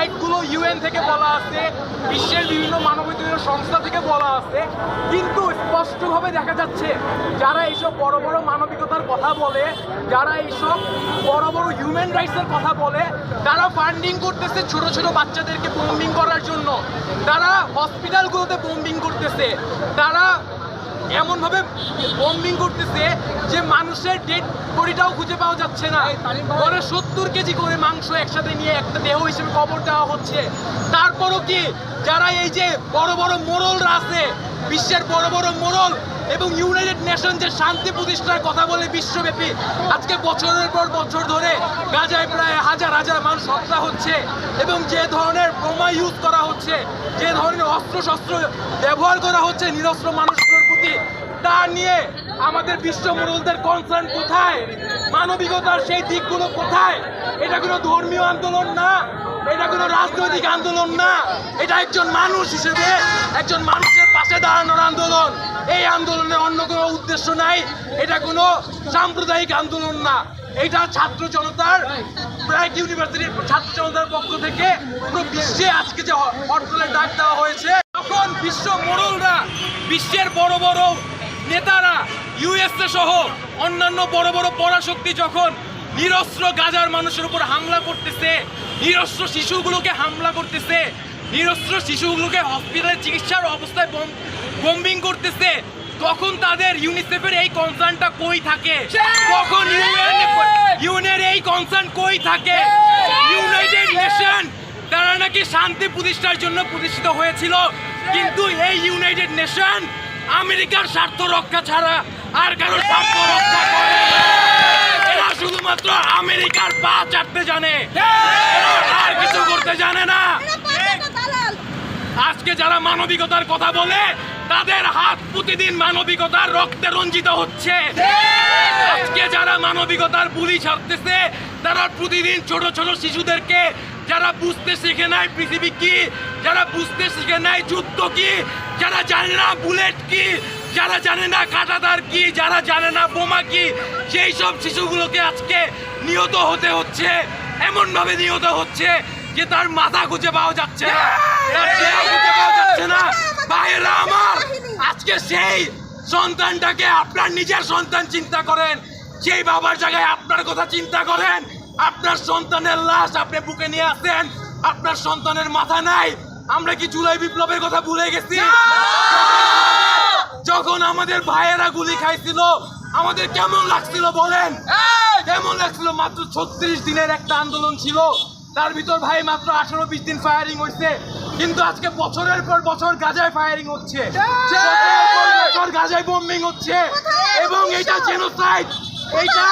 রাইটগুলো UN থেকে বলা আছে, বিশ্বের বিভিন্ন মানবাধিকার সংস্থা থেকে বলা আছে। কিন্তু স্পষ্টভাবে দেখা যাচ্ছে, যারা এইসব বড় বড় মানবিকতার কথা বলে, যারা এইসব বড় বড় হিউম্যান রাইটসের কথা বলে, তারা ফান্ডিং করতেছে ছোট ছোট বাচ্চাদেরকে বোম্বিং করার জন্য। তারা হসপিটালগুলোতে বোম্বিং করতেছে। তারা এমনভাবে বোম্বিং করতেছে যে মানুষের ডেড বডিটাও খুঁজে পাওয়া যাচ্ছে না। ধরে সত্তর কেজি করে মাংস একসাথে নিয়ে একটা দেহ হিসেবে কবর দেওয়া হচ্ছে। তারপরও কি যারা এই যে বড় বড় মোড়লরা আছে বিশ্বের বড় বড় মোড়ল এবং ইউনাইটেড নেশন যে শান্তি প্রতিষ্ঠার কথা বলে বিশ্বব্যাপী আজকে বছরের পর বছর ধরে গাজায় প্রায় হাজার হাজার মানুষ হত্যা হচ্ছে এবং যে ধরনের বোমা ইউজ করা হচ্ছে যে ধরনের অস্ত্র শস্ত্র ব্যবহার করা হচ্ছে নিরস্ত্র মানুষগুলোর প্রতি তা নিয়ে আমাদের বিশ্ব মোড়লদের কনসার্ন কোথায়? মানবিকতার সেই দিকগুলো কোথায়? এটা কোনো ধর্মীয় আন্দোলন না, এটা কোনো রাজনৈতিক আন্দোলন না। এটা একজন মানুষ হিসেবে, একজন মানুষের পাশে দাঁড়ানোর আন্দোলন। এই আন্দোলনে অন্য কোনো উদ্দেশ্য নাই, এটা কোনো সাম্প্রদায়িক আন্দোলন না। এটা ছাত্র জনতার ব্রাইট ইউনিভার্সিটির ছাত্র জনতার পক্ষ থেকে পুরো বিশ্বে আজকে যে হরতালের ডাক দেওয়া হয়েছে। তখন বিশ্ব মোড়লরা বিশ্বের বড় বড় নেতারা ইউএসএ সহ অন্যান্য বড় বড় পরাশক্তি যখন নিরস্ত্র গাজার মানুষের উপর হামলা করতেছে নিরস্ত্র শিশুগুলোকে হামলা করতেছে নিরস্ত্র শিশুগুলোকে হসপিটালে চিকিৎসার অবস্থায় বম- বম্বিং করতেছে তখন তাদের ইউনিসেফের এই কনসার্নটা কই থাকে? তখন ইউনের এই কনসার্ন কই থাকে? ইউনাইটেড নেশন তারা নাকি শান্তি প্রতিষ্ঠার জন্য প্রতিষ্ঠিত হয়েছিল? কিন্তু এই ইউনাইটেড নেশন আমেরিকার স্বার্থ রক্ষা ছাড়া আর কারও স্বার্থ রক্ষা করে এরা শুধুমাত্র আমেরিকার পা চাটতে জানে। আর কিছু করতে জানে না। আজকে যারা মানবিকতার কথা বলে, তাদের হাত প্রতিদিন মানবিকতার রক্তে রঞ্জিত হচ্ছে। আজকে যারা মানবিকতার বুলি ছাড়তেছে, তারা প্রতিদিন ছোট ছোট শিশুদেরকে যারা বুঝতে শিখে নাই পৃথিবী কি যারা বুঝতে শিখে নাই যুদ্ধ কি? যারা জানে না বুলেট কি? যারা জানে না কাটাদার কি? যারা জানে না বোমা কি? সেই সব শিশুগুলোকে আজকে নিহত হতে হচ্ছে এমন ভাবে নিহত হচ্ছে যে তার মাথা খুঁজে পাওয়া যাচ্ছে না। তার খুঁজে পাওয়া যাচ্ছে না। আমার, আজকে সেই সন্তানটাকে আপনার নিজের সন্তান চিন্তা করেন। সেই বাবার জায়গায় আপনার কথা চিন্তা করেন। আপনার সন্তানের লাশ আপনি বুকে নিয়ে আসেন। আপনার সন্তানের মাথা নাই। আমরা কি জুলাই বিপ্লবের কথা ভুলে গেছি? যখন আমাদের ভাইয়েরা গুলি খাইছিল আমাদের কেমন লাগছিল বলেন? কেমন লাগছিল? মাত্র ছত্রিশ দিনের একটা আন্দোলন ছিল। তার ভিতর ভাই মাত্র আঠারো বিশ দিন ফায়ারিং হয়েছে কিন্তু আজকে বছরের পর বছর গাজায় ফায়ারিং হচ্ছে। বছর গাজায় বোম্বিং হচ্ছে। এবং এটা জেনোসাইড এইটা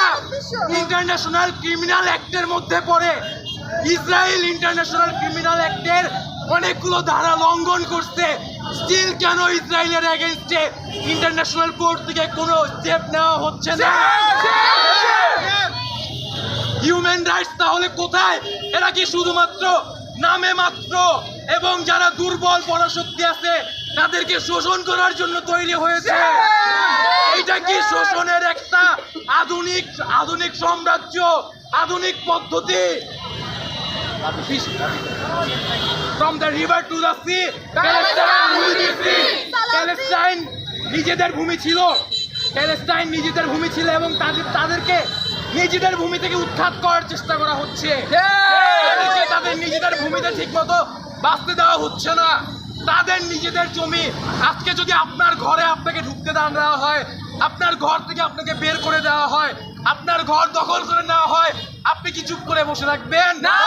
ইন্টারন্যাশনাল ক্রিমিনাল অ্যাক্টের মধ্যে পড়ে। ইসরায়েল ইন্টারন্যাশনাল ক্রিমিনাল অ্যাক্টের অনেকগুলো ধারা লঙ্ঘন করছে। স্টিল কেন ইসরায়েলের এগেনস্টে ইন্টারন্যাশনাল কোর্ট থেকে কোনো স্টেপ নেওয়া হচ্ছে না? হিউম্যান রাইটস তাহলে কোথায়? এরা কি শুধুমাত্র নামে মাত্র এবং যারা দুর্বল পরাশক্তি আছে, তাদেরকে শোষণ করার জন্য তৈরি হয়েছে? এইটা কি শোষণের একটা আধুনিক আধুনিক সাম্রাজ্য, আধুনিক পদ্ধতি? From the river to the sea, Palestine will be free. Palestine নিজেদের ভূমি ছিল। প্যালেস্টাইন নিজেদের ভূমি ছিল এবং তাদের তাদেরকে নিজেদের ভূমি থেকে উৎখাত করার চেষ্টা করা হচ্ছে। তাদের নিজেদের ভূমিতে ঠিকমতো বাঁচতে দেওয়া হচ্ছে না। তাদের নিজেদের জমি আজকে যদি আপনার ঘরে আপনাকে ঢুকতে দেওয়া হয়, আপনার ঘর থেকে আপনাকে বের করে দেওয়া হয় আপনার ঘর দখল করে নেওয়া হয় আপনি কি চুপ করে বসে থাকবেন? না!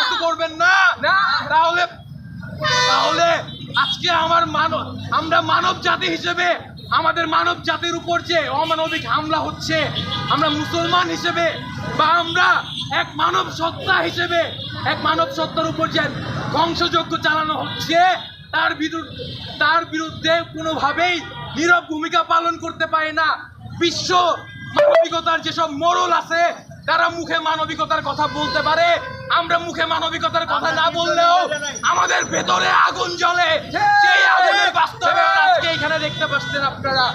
কিছু করবেন না? তাহলে তাহলে আজকে আমার মানব আমরা মানব জাতি হিসেবে আমাদের মানব জাতির উপর যে অমানবিক হামলা হচ্ছে আমরা মুসলমান হিসেবে বা আমরা এক মানব সত্তা হিসেবে এক মানব সত্তার উপর যে ধ্বংসযজ্ঞ চালানো হচ্ছে তার বিরুদ্ধে তার বিরুদ্ধে কোনোভাবেই নীরব ভূমিকা পালন করতে পারে না। বিশ্ব মানবিকতার যেসব মোড়ল আছে, তারা মুখে মানবিকতার কথা বলতে পারে। আমরা মুখে মানবিকতার কথা না বললেও আমাদের ভেতরে আগুন জ্বলে। সেই আগুনের বাস্তবে আজকে এখানে দেখতে পাচ্ছেন আপনারা।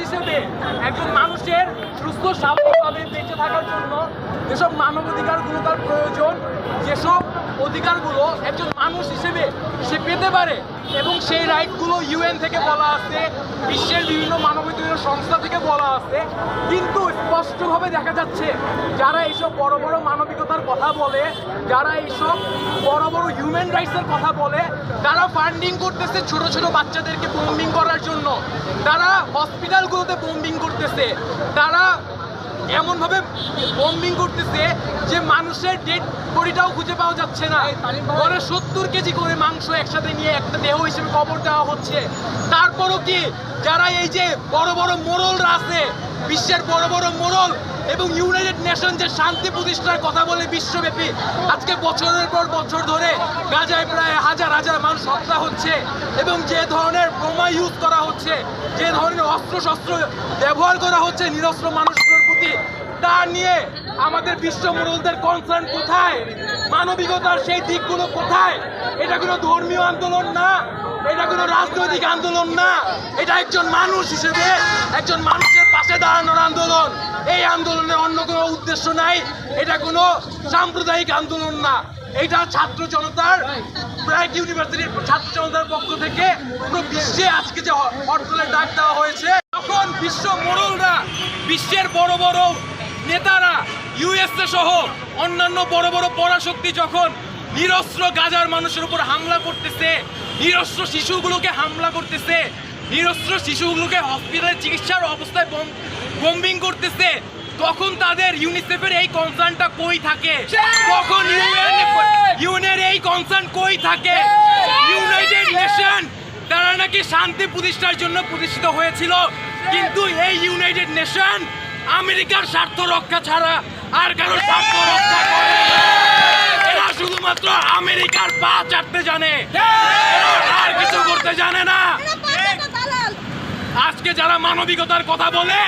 হিসেবে একজন মানুষের সুস্থ স্বাভাবিকভাবে বেঁচে থাকার জন্য যেসব মানবাধিকারগুলো তার প্রয়োজন যেসব অধিকারগুলো একজন মানুষ হিসেবে সে পেতে পারে এবং সেই রাইটগুলো ইউএন থেকে বলা আছে, বিশ্বের বিভিন্ন মানবাধিকার সংস্থা থেকে বলা আছে। কিন্তু স্পষ্টভাবে দেখা যাচ্ছে, যারা এইসব বড় বড় মানবিকতার কথা বলে, যারা এইসব বড় বড় হিউম্যান রাইটসের কথা বলে, তারা ফান্ডিং করতেছে ছোট ছোট বাচ্চাদেরকে বোম্বিং করার জন্য। তারা হসপিটালগুলোতে বোম্বিং করতেছে। তারা এমনভাবে বম্বিং করতেছে যে মানুষের ডেড বডিটাও খুঁজে পাওয়া যাচ্ছে না। ঘরে সত্তর কেজি করে মাংস একসাথে নিয়ে একটা দেহ হিসেবে কবর দেওয়া হচ্ছে। তারপরও কি যারা এই যে বড় বড় মোড়লরা আছে বিশ্বের বড় বড় মোড়ল এবং ইউনাইটেড নেশন যে শান্তি প্রতিষ্ঠার কথা বলে বিশ্বব্যাপী আজকে বছরের পর বছর ধরে গাজায় প্রায় হাজার হাজার মানুষ হত্যা হচ্ছে এবং যে ধরনের বোমা ইউজ করা হচ্ছে যে ধরনের অস্ত্র শস্ত্র ব্যবহার করা হচ্ছে নিরস্ত্র মানুষগুলোর প্রতি তা নিয়ে আমাদের বিশ্ব মোড়লদের কনসার্ন কোথায়? মানবিকতার সেই দিকগুলো কোথায়? এটা কোনো ধর্মীয় আন্দোলন না, এটা কোনো রাজনৈতিক আন্দোলন না। এটা একজন মানুষ হিসেবে, একজন মানুষের পাশে দাঁড়ানোর আন্দোলন। এই আন্দোলনে অন্য কোনো উদ্দেশ্য নাই, এটা কোনো সাম্প্রদায়িক আন্দোলন না। এটা ছাত্র জনতার ব্র্যাক ইউনিভার্সিটির ছাত্র জনতার পক্ষ থেকে পুরো বিশ্বে আজকে যে হরতালের ডাক দেওয়া হয়েছে। তখন বিশ্ব মোড়লরা বিশ্বের বড় বড় নেতারা ইউএসএ সহ অন্যান্য বড় বড় পরাশক্তি যখন নিরস্ত্র গাজার মানুষের উপর হামলা করতেছে নিরস্ত্র শিশুগুলোকে হামলা করতেছে নিরস্ত্র শিশুগুলোকে হসপিটালে চিকিৎসার অবস্থায় বম- বম্বিং করতেছে তখন তাদের ইউনিসেফের এই কনসার্নটা কই থাকে? তখন ইউনের এই কনসার্ন কই থাকে? ইউনাইটেড নেশন তারা নাকি শান্তি প্রতিষ্ঠার জন্য প্রতিষ্ঠিত হয়েছিল? কিন্তু এই ইউনাইটেড নেশন আমেরিকার স্বার্থ রক্ষা ছাড়া আর কারও স্বার্থ রক্ষা করে না। শুধুমাত্র আমেরিকার পা চাটতে জানে। আর কিছু করতে জানে না। আজকে যারা মানবিকতার কথা বলে,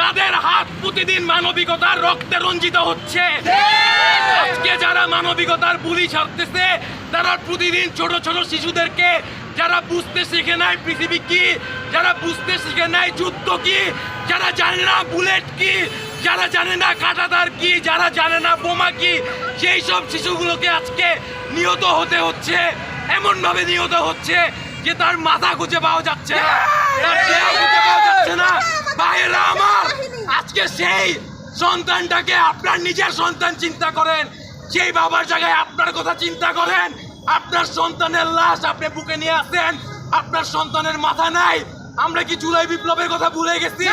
তাদের হাত প্রতিদিন মানবিকতার রক্তে রঞ্জিত হচ্ছে। আজকে যারা মানবিকতার বুলি ছাড়তেছে, তারা প্রতিদিন ছোট ছোট শিশুদেরকে যারা বুঝতে শিখে নাই পৃথিবী কি? যারা বুঝতে শিখে নাই যুদ্ধ কি? যারা জানে না বুলেট কি? যারা জানে না কাটাতার কি? যারা জানে না বোমা কি? সেই সব শিশুগুলোকে আজকে নিহত হতে হচ্ছে এমন ভাবে নিহত হচ্ছে যে তার মাথা খুঁজে পাওয়া যাচ্ছে না। তার আমার, আজকে সেই সন্তানটাকে আপনার নিজের সন্তান চিন্তা করেন, সেই বাবার জায়গায় আপনার কথা চিন্তা করেন আপনার সন্তানের লাশ আপনি বুকে নিয়ে আসেন আপনার সন্তানের মাথা নাই। আমরা কি জুলাই বিপ্লবের কথা ভুলে গেছি?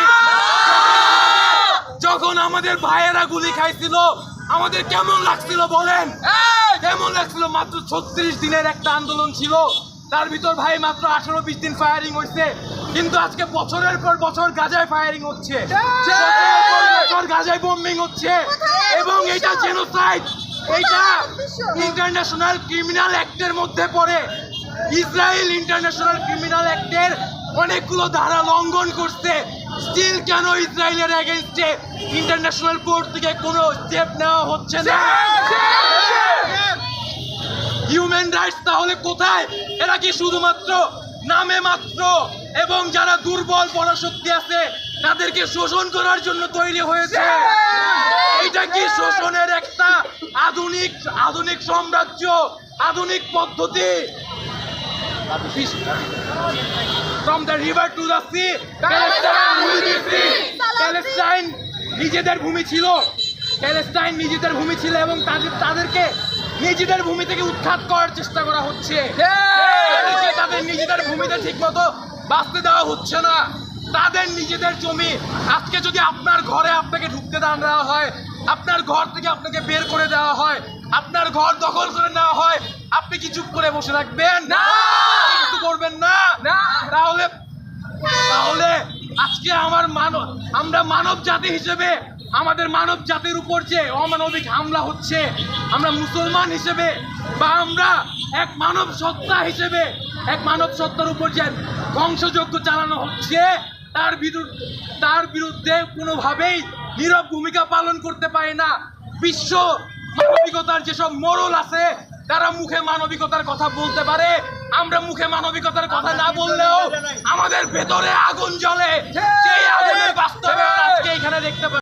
যখন আমাদের ভাইয়েরা গুলি খাইছিল আমাদের কেমন লাগছিল বলেন? কেমন লাগছিল? মাত্র ছত্রিশ দিনের একটা আন্দোলন ছিল। তার ভিতর ভাই মাত্র আঠারো বিশ দিন ফায়ারিং হয়েছে কিন্তু আজকে বছরের পর বছর গাজায় ফায়ারিং হচ্ছে। বছর গাজায় বোম্বিং হচ্ছে। এবং এটা জেনোসাইড এইটা ইন্টারন্যাশনাল ক্রিমিনাল অ্যাক্টের মধ্যে পড়ে। ইসরায়েল ইন্টারন্যাশনাল ক্রিমিনাল অ্যাক্টের অনেকগুলো ধারা লঙ্ঘন করছে। স্টিল কেন ইসরায়েলের এগেনস্টে ইন্টারন্যাশনাল কোর্ট থেকে কোনো স্টেপ নেওয়া হচ্ছে না? হিউম্যান রাইটস তাহলে কোথায়? এরা কি শুধুমাত্র নামে মাত্র এবং যারা দুর্বল পরাশক্তি আছে তাদেরকে শোষণ করার জন্য তৈরি হয়েছে। এটা কি শোষণের একটা আধুনিক আধুনিক সাম্রাজ্য আধুনিক পদ্ধতি? From the river to the sea Palestine will be free Palestine নিজেদের ভূমি ছিল। প্যালেস্টাইন নিজেদের ভূমি ছিল এবং তাদের তাদেরকে নিজেদের ভূমি থেকে উৎখাত করার চেষ্টা করা হচ্ছে। তাদের নিজেদের ভূমিতে ঠিকমতো বাঁচতে দেওয়া হচ্ছে না। তাদের নিজেদের জমি। আজকে যদি আপনার ঘরে আপনাকে ঢুকতে দান দেওয়া হয় আপনার ঘর থেকে আপনাকে বের করে দেওয়া হয় আপনার ঘর দখল করে নেওয়া হয় আপনি কি চুপ করে বসে থাকবেন? না! কিছু করবেন না! তাহলে তাহলে আজকে আমার মানব আমরা মানব জাতি হিসেবে আমাদের মানব জাতির উপর যে অমানবিক হামলা হচ্ছে আমরা মুসলমান হিসেবে বা আমরা এক মানব সত্তা হিসেবে এক মানব সত্তার উপর যে ধ্বংসযজ্ঞ চালানো হচ্ছে তার বিরুদ্ধে তার বিরুদ্ধে কোনোভাবেই নীরব ভূমিকা পালন করতে পারে না। বিশ্ব মানবিকতার যেসব মোড়ল আছে, তারা মুখে মানবিকতার কথা বলতে পারে। আমরা মুখে মানবিকতার কথা না বললেও আমাদের ভেতরে আগুন জ্বলে। সেই আগুনের বাস্তবে আজকে এখানে দেখতে